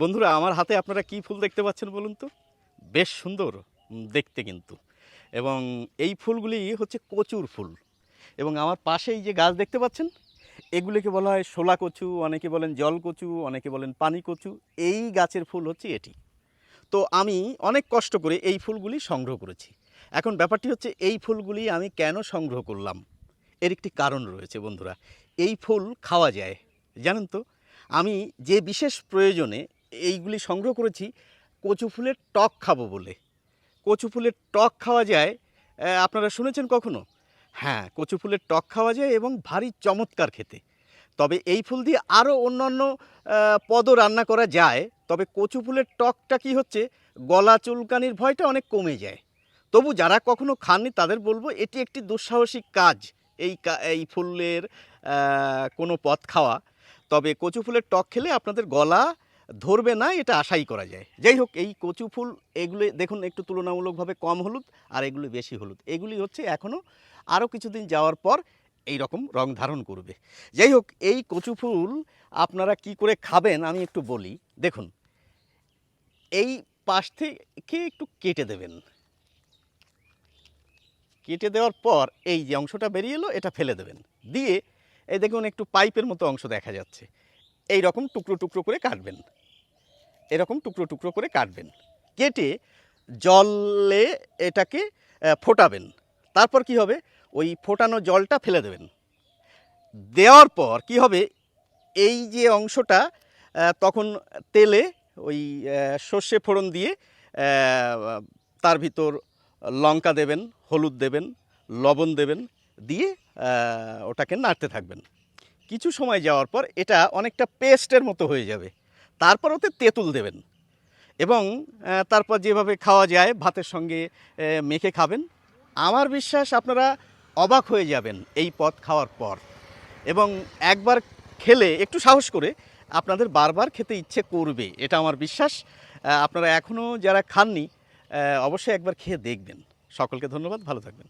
বন্ধুরা, আমার হাতে আপনারা কি ফুল দেখতে পাচ্ছেন বলুন তো? বেশ সুন্দর দেখতে কিন্তু। এবং এই ফুলগুলি হচ্ছে কচুর ফুল। এবং আমার পাশে এই যে গাছ দেখতে পাচ্ছেন, এগুলিকে বলা হয় শোলা কচু, অনেকে বলেন জল কচু, অনেকে বলেন পানি কচু। এই গাছের ফুল হচ্ছে এটি। তো আমি অনেক কষ্ট করে এই ফুলগুলি সংগ্রহ করেছি। এখন ব্যাপারটি হচ্ছে, এই ফুলগুলি আমি কেন সংগ্রহ করলাম? এর একটি কারণ রয়েছে বন্ধুরা। এই ফুল খাওয়া যায়, জানেন তো? আমি যে বিশেষ প্রয়োজনে এইগুলি সংগ্রহ করেছি, কচু ফুলের টক খাব বলে। কচু ফুলের টক খাওয়া যায় আপনারা শুনেছেন কখনো? হ্যাঁ কচু ফুলের টক খাওয়া যায় এবং ভারী চমৎকার খেতে। তবে এই ফুল দিয়ে আরও অন্যান্য পদও রান্না করা যায়, তবে কচু ফুলের টকটা কি হচ্ছে, গলা চুলকানির ভয়টা অনেক কমে যায়। তবু যারা কখনো খাননি, তাদের বলব এটি একটি দুঃসাহসিক কাজ, এই এই ফুলের কোনো পথ খাওয়া। তবে কচু ফুলের টক খেলে আপনাদের গলা ধরবে না, এটা আশাই করা যায়। যাই হোক, এই কচু ফুল, এগুলি দেখুন, একটু তুলনামূলকভাবে কম হলুদ আর এগুলি বেশি হলুদ। এগুলি হচ্ছে এখনও আরও কিছুদিন যাওয়ার পর এই রকম রং ধারণ করবে। যাই হোক, এই কচু ফুল আপনারা কি করে খাবেন আমি একটু বলি। দেখুন, এই পাশ থেকে একটু কেটে দেবেন। কেটে দেওয়ার পর এই যে অংশটা বেরিয়ে এলো, এটা ফেলে দেবেন। দিয়ে এই দেখুন, একটু পাইপের মতো অংশ দেখা যাচ্ছে। এই রকম টুকরো টুকরো করে কাটবেন। এরকম টুকরো টুকরো করে কাটবেন। কেটে জলে এটাকে ফোটাবেন। তারপর কি হবে? ওই ফোটানো জলটা ফেলে দেবেন। দেওয়ার পর কি হবে? এই যে অংশটা তখন তেলে ওই সর্ষে ফোড়ন দিয়ে তার ভিতর লঙ্কা দেবেন, হলুদ দেবেন, লবণ দেবেন, দিয়ে ওটাকে নাড়তে থাকবেন। কিছু সময় যাওয়ার পর এটা অনেকটা পেস্টের মতো হয়ে যাবে। তারপর ওতে তেঁতুল দেবেন এবং তারপর যেভাবে খাওয়া যায়, ভাতের সঙ্গে মেখে খাবেন, আমার বিশ্বাস আপনারা অবাক হয়ে যাবেন এই পদ খাওয়ার পর। এবং একবার খেলে একটু সাহস করে আপনাদের বারবার খেতে ইচ্ছে করবে, এটা আমার বিশ্বাস। আপনারা এখনও যারা খাননি অবশ্যই একবার খেয়ে দেখবেন। সকলকে ধন্যবাদ, ভালো থাকবেন।